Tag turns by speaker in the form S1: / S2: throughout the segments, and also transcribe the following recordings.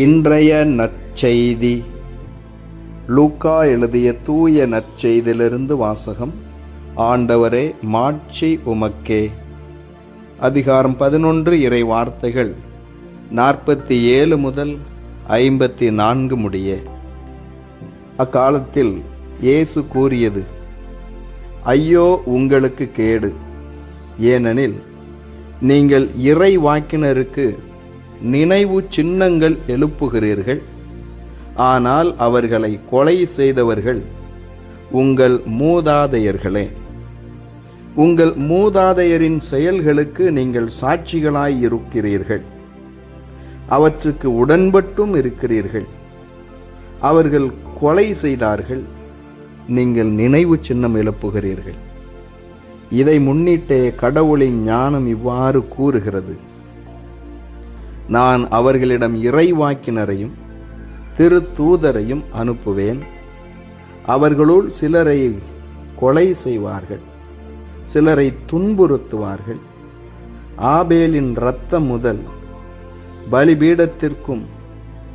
S1: இன்றைய நற்செய்தி. லூக்கா எழுதிய தூய நற்செய்தியிலிருந்து வாசகம் ஆண்டவரே மாட்சி உமக்கே. அதிகாரம் பதினொன்று இறை வார்த்தைகள் நாற்பத்தி ஏழு முதல் ஐம்பத்தி நான்கு முடிய. அக்காலத்தில் இயேசு கூறியது ஐயோ உங்களுக்கு கேடு. ஏனெனில் நீங்கள் இறை வாக்கினருக்கு நினைவு சின்னங்கள் எழுப்புகிறீர்கள். ஆனால் அவர்களை கொலை செய்தவர்கள் உங்கள் மூதாதையர்களே. உங்கள் மூதாதையரின் செயல்களுக்கு நீங்கள் சாட்சிகளாய் இருக்கிறீர்கள். அவற்றுக்கு உடன்பட்டும் இருக்கிறீர்கள். அவர்கள் கொலை செய்தார்கள். நீங்கள் நினைவு சின்னம் எழுப்புகிறீர்கள். இதை முன்னிட்டே கடவுளின் ஞானம் இவ்வாறு கூறுகிறது. நான் அவர்களிடம் இறைவாக்கினரையும் திருத்தூதரையும் அனுப்புவேன். அவர்களுள் சிலரை கொலை செய்வார்கள் சிலரை துன்புறுத்துவார்கள். ஆபேலின் இரத்தம் முதல் பலிபீடத்திற்கும்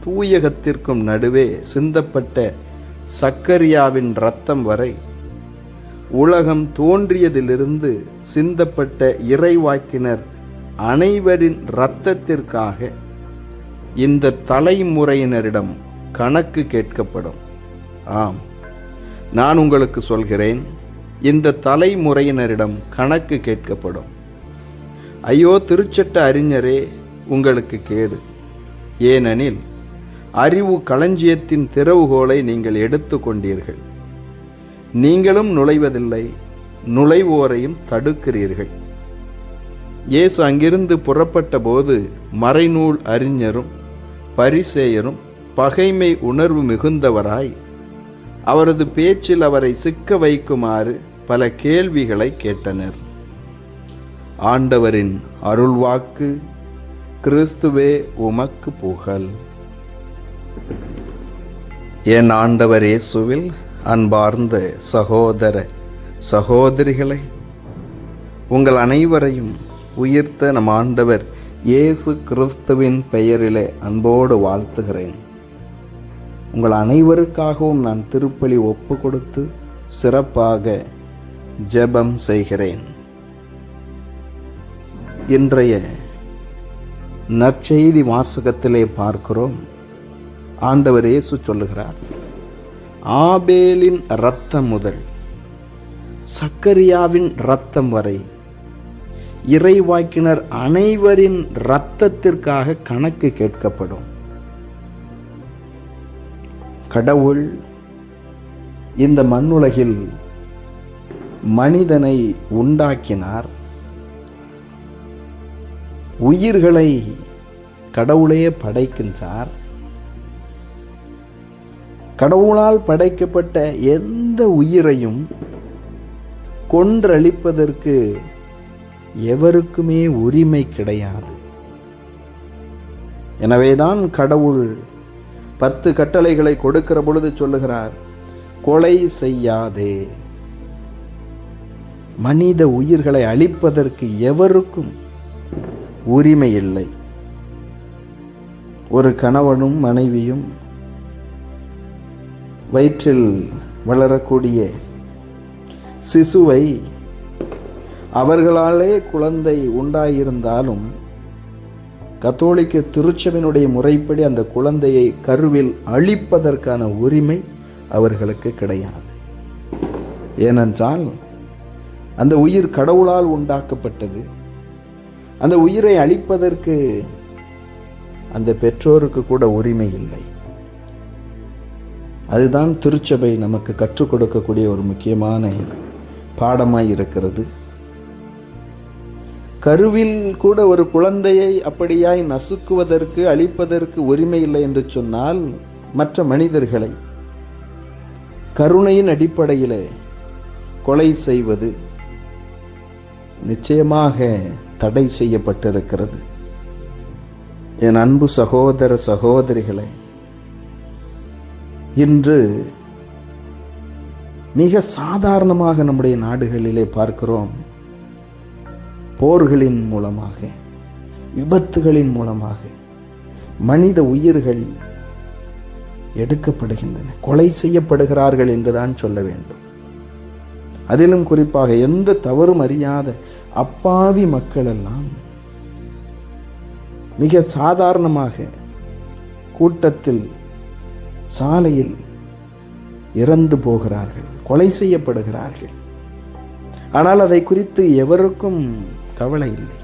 S1: தூயகத்திற்கும் நடுவே சிந்தப்பட்ட சக்கரியாவின் இரத்தம் வரை உலகம் தோன்றியதிலிருந்து சிந்தப்பட்ட இறைவாக்கினர் அனைவரின் இரத்தத்திற்காக இந்த தலைமுறையினரிடம் கணக்கு கேட்கப்படும். ஆம். நான் உங்களுக்கு சொல்கிறேன் இந்த தலைமுறையினரிடம் கணக்கு கேட்கப்படும். ஐயோ திருச்சட்ட அறிஞரே உங்களுக்கு கேடு. ஏனெனில் அறிவு களஞ்சியத்தின் திறவுகோலை நீங்கள் எடுத்து கொண்டீர்கள். நீங்களும் நுழைவதில்லை நுழைவோரையும் தடுக்கிறீர்கள். இயேசு அங்கிருந்து புறப்பட்ட போது மறைநூல் அறிஞரும் பரிசேயரும் பகைமை உணர்வு மிகுந்தவராய் அவரது பேச்சில் அவரை சிக்க வைக்குமாறு பல கேள்விகளை கேட்டனர். ஆண்டவரின் அருள்வாக்கு கிறிஸ்துவே உமக்கு புகழ். என் ஆண்டவர் இயேசுவில் அன்பார்ந்த சகோதர சகோதரிகளை உங்கள் அனைவரையும் உயிர்த்த நம் ஆண்டவர் இயேசு கிறிஸ்துவின் பெயரிலே அன்போடு வாழ்த்துகிறேன். உங்கள் அனைவருக்காகவும் நான் திருப்பலி ஒப்பு கொடுத்து சிறப்பாக ஜெபம் செய்கிறேன். இன்றைய நற்செய்தி வாசகத்திலே பார்க்கிறோம். ஆண்டவர் இயேசு சொல்லுகிறார் ஆபேலின் இரத்தம் முதல் சக்கரியாவின் இரத்தம் வரை இறைவாக்கினர் அனைவரின் இரத்தத்திற்காக கணக்கு கேட்கப்படும். கடவுள் இந்த மண்ணுலகில் மனிதனை உண்டாக்கினார். உயிர்களை கடவுளே படைக்கின்றார். கடவுளால் படைக்கப்பட்ட எந்த உயிரையும் கொன்றளிப்பதற்கு எவருக்குமே உரிமை கிடையாது. எனவேதான் கடவுள் பத்து கட்டளைகளை கொடுக்கிற பொழுது சொல்லுகிறார் கொலை செய்யாதே. மனித உயிர்களை அழிப்பதற்கு எவருக்கும் உரிமை இல்லை. ஒரு கணவனும் மனைவியும் வயிற்றில் வளரக்கூடிய சிசுவை அவர்களாலே குழந்தை உண்டாயிருந்தாலும் கத்தோலிக்க திருச்சபையினுடைய முறைப்படி அந்த குழந்தையை கருவில் அழிப்பதற்கான உரிமை அவர்களுக்கு கிடையாது. ஏனென்றால் அந்த உயிர் கடவுளால் உண்டாக்கப்பட்டது. அந்த உயிரை அழிப்பதற்கு அந்த பெற்றோருக்கு கூட உரிமை இல்லை. அதுதான் திருச்சபை நமக்கு கற்றுக் கொடுக்கக்கூடிய ஒரு முக்கியமான பாடமாய் இருக்கிறது. கருவில் கூட ஒரு குழந்தையை அப்படியாய் நசுக்குவதற்கு அழிப்பதற்கு உரிமை இல்லை என்று சொன்னால் மற்ற மனிதர்களை கருணையின் அடிப்படையில் கொலை செய்வது நிச்சயமாக தடை செய்யப்பட்டிருக்கிறது. என் அன்பு சகோதர சகோதரிகளை இன்று மிக சாதாரணமாக நம்முடைய நாடுகளிலே பார்க்கிறோம். போர்களின் மூலமாக விபத்துகளின் மூலமாக மனித உயிர்கள் எடுக்கப்படுகின்றன கொலை செய்யப்படுகிறார்கள் என்றுதான் சொல்ல வேண்டும். அதிலும் குறிப்பாக எந்த தவறும் அறியாத அப்பாவி மக்களெல்லாம் மிக சாதாரணமாக கூட்டத்தில் சாலையில் இறந்து போகிறார்கள் கொலை செய்யப்படுகிறார்கள். ஆனால் அதை குறித்து எவருக்கும் கவலை இல்லை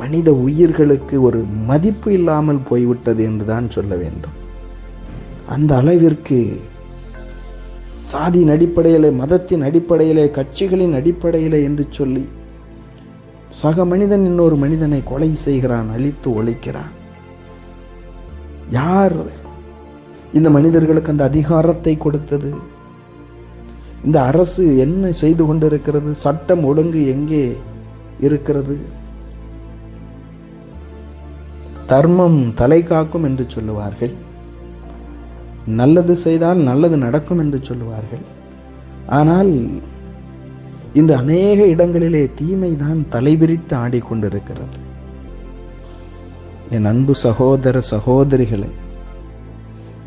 S1: மனித உயிர்களுக்கு ஒரு மதிப்பு இல்லாமல் போய்விட்டது என்றுதான் சொல்ல வேண்டும். அந்த அளவிற்கு சாதியின் அடிப்படையிலே மதத்தின் அடிப்படையிலே கட்சிகளின் அடிப்படையிலே என்று சொல்லி சக மனிதன் இன்னொரு மனிதனை கொலை செய்கிறான் அழித்து ஒழிக்கிறான். யார் இந்த மனிதர்களுக்கு அந்த அதிகாரத்தை கொடுத்தது? இந்த அரசு என்ன செய்து கொண்டிருக்கிறது? சட்டம் ஒழுங்கு எங்கே இருக்கிறது? தர்மம் தலை காக்கும் என்று சொல்லுவார்கள். நல்லது செய்தால் நல்லது நடக்கும் என்று சொல்லுவார்கள். ஆனால் இந்த அநேக இடங்களிலே தீமை தான் தலைவிரித்து ஆடிக்கொண்டிருக்கிறது என் அன்பு சகோதர சகோதரிகளை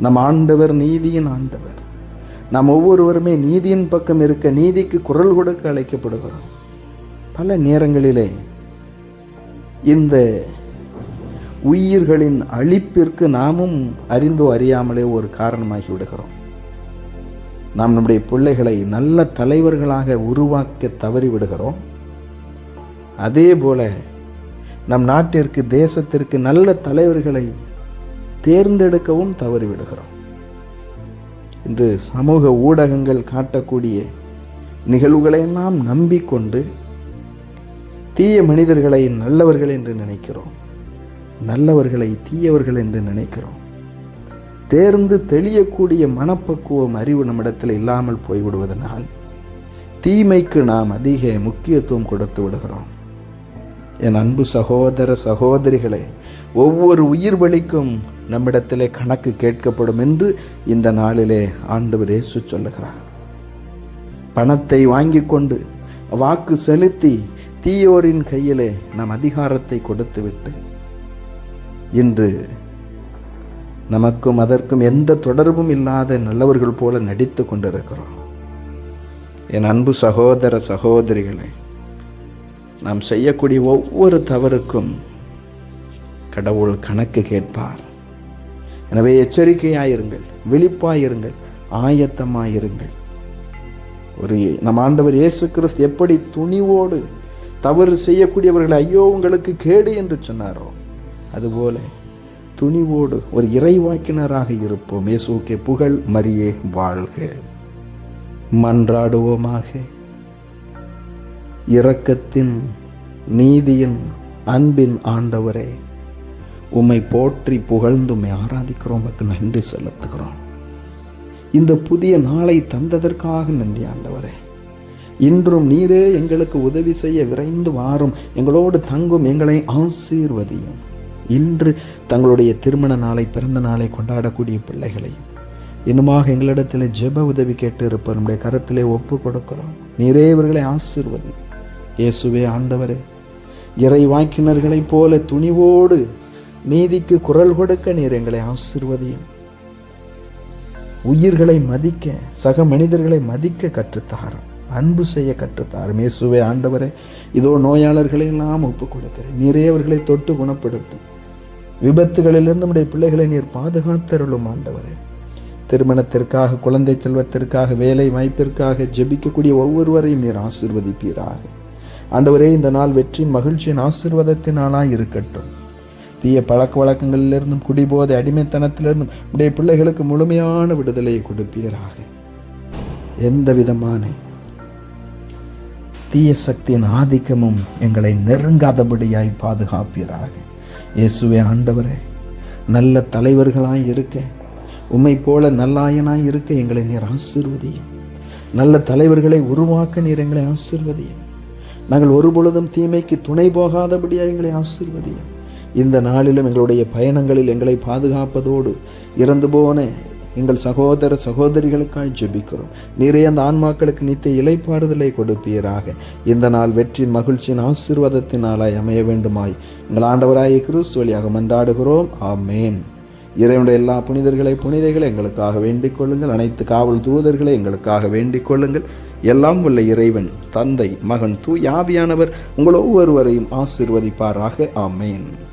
S1: நம் ஆண்டவர் நீதியின் ஆண்டவர் நாம் ஒவ்வொருவருமே நீதியின் பக்கம் இருக்க நீதிக்கு குரல் கொடுக்க அழைக்கப்படுகிறோம். பல நேரங்களிலே இந்த உயிர்களின் அழிப்பிற்கு நாமும் அறிந்தோ அறியாமலே ஒரு காரணமாகி விடுகிறோம். நாம் நம்முடைய பிள்ளைகளை நல்ல தலைவர்களாக உருவாக்க தவறி விடுகிறோம். அதே போல நம் நாட்டிற்கு தேசத்திற்கு நல்ல தலைவர்களை தேர்ந்தெடுக்கவும் தவறி விடுகிறோம். இன்று சமூக ஊடகங்கள் காட்டக்கூடிய நிகழ்வுகளையெல்லாம் நம்பிக்கொண்டு தீய மனிதர்களை நல்லவர்கள் என்று நினைக்கிறோம். நல்லவர்களை தீயவர்கள் என்று நினைக்கிறோம். தேர்ந்து தெளியக்கூடிய மனப்பக்குவம் அறிவு நம்மிடத்தில் இல்லாமல் போய்விடுவதனால் தீமைக்கு நாம் அதிக முக்கியத்துவம் கொடுத்து விடுகிறோம். என் அன்பு சகோதர சகோதரிகளே ஒவ்வொரு உயிர் பலிக்கும் நம்மிடத்திலே கணக்கு கேட்கப்படும் என்று இந்த நாளிலே ஆண்டவர் இயேசு சொல்லுகிறார். பணத்தை வாங்கி கொண்டு வாக்கு செலுத்தி தீயோரின் கையிலே நம் அதிகாரத்தை கொடுத்துவிட்டு இன்று நமக்கும் அதற்கும் எந்த தொடர்பும் இல்லாத நல்லவர்கள் போல நடித்து கொண்டிருக்கிறோம். என் அன்பு சகோதர சகோதரிகளை நாம் செய்யக்கூடிய ஒவ்வொரு தவறுக்கும் கடவுள் கணக்கு கேட்பார். எனவே எச்சரிக்கையாயிருங்கள் விழிப்பாயிருங்கள் ஆயத்தமாயிருங்கள். ஒரு நம் ஆண்டவர் இயேசு கிறிஸ்து எப்படி துணிவோடு தவறு செய்யக்கூடியவர்களை ஐயோ உங்களுக்கு கேடு என்று சொன்னாரோ அதுபோல துணிவோடு ஒரு இறைவாக்கினராக இருப்போம். இயேசுக்கே புகழ் மரியே வாழ்க. மன்றாடுவோமாக. இரக்கத்தின் நீதியின் அன்பின் ஆண்டவரே உம்மை போற்றி புகழ்ந்து உம்மை ஆராதிக்கிறோம். உமக்கு நன்றி செலுத்துகிறோம். இந்த புதிய நாளை தந்ததற்காக நன்றி ஆண்டவரே. இன்றும் நீரே எங்களுக்கு உதவி செய்ய விரைந்து வாரும். எங்களோடு தங்கும் எங்களை ஆசீர்வதியும். இன்று தங்களுடைய திருமண நாளை பிறந்த நாளை கொண்டாடக்கூடிய பிள்ளைகளையும். இன்னுமாக எங்களிடத்தில் ஜெப உதவி கேட்டு இருப்ப நம்முடைய கரத்திலே ஒப்பு கொடுக்கிறோம். நீரே இவர்களை ஆசீர்வதி. இயேசுவே ஆண்டவரே. இறை வாக்கினர்களைப் போல துணிவோடு நீதிக்கு குரல் கொடுக்க நீர் எங்களை ஆசீர்வதியும். உயிர்களை மதிக்க சக மனிதர்களை மதிக்க கற்றுத்தாரும். அன்பு செய்ய கற்றுத்தாரும். இயேசுவே ஆண்டவரே இதோ நோயாளர்களை எல்லாம் ஒப்பு கொடுக்கிறேன். நீரே அவர்களை தொட்டு குணப்படுத்தும் விபத்துகளிலிருந்து நம்முடைய பிள்ளைகளை நீர் பாதுகாத்தருளும் ஆண்டவரே. திருமணத்திற்காக குழந்தை செல்வத்திற்காக வேலை வாய்ப்பிற்காக ஜெபிக்கக்கூடிய ஒவ்வொருவரையும் நீர் ஆசிர்வதிப்பீராக. ஆண்டவரே இந்த நாள் வெற்றியின் மகிழ்ச்சியின் ஆசிர்வாதத்தின் இருக்கட்டும். தீய பழக்க வழக்கங்களிலிருந்தும் குடிபோதை அடிமைத்தனத்திலிருந்தும் உடைய பிள்ளைகளுக்கு முழுமையான விடுதலையை கொடுப்பீராக. எந்த விதமான தீய சக்தியின் ஆதிக்கமும் எங்களை நெருங்காதபடியாய் பாதுகாப்பீராக. இயேசுவே ஆண்டவரே நல்ல தலைவர்களாய் இருக்க உம்மை போல நல்லாயனாய் இருக்க எங்களை நீர் ஆசிர்வதியும். நல்ல தலைவர்களை உருவாக்க நீர் எங்களை ஆசிர்வதியும். நாங்கள் ஒருபொழுதும் தீமைக்கு துணை போகாதபடியாக எங்களை ஆசிர்வதியும். இந்த நாளிலும் எங்களுடைய பயணங்களில் எங்களை பாதுகாப்பதோடு இறந்து போன எங்கள் சகோதர சகோதரிகளுக்காய் ஜெபிக்கிறோம். நிறைய அந்த ஆன்மாக்களுக்கு நித்திய இலைப்பாறுதலை கொடுப்பீராக. இந்த நாள் வெற்றியின் மகிழ்ச்சியின் ஆசீர்வாதத்தினாலாய் அமைய வேண்டுமாய். எங்கள் ஆண்டவராய கிறிஸ்து வழியாக மன்றாடுகிறோம். ஆமேன். இறைவனுடைய எல்லா புனிதர்களை புனிதைகளை எங்களுக்காக வேண்டிக் கொள்ளுங்கள். அனைத்து காவல் தூதர்களை எங்களுக்காக வேண்டிக் கொள்ளுங்கள். எல்லாம் உள்ள இறைவன் தந்தை மகன் தூ யாவியானவர் உங்கள் ஒவ்வொருவரையும் ஆசீர்வதிப்பாராக. ஆமேன்.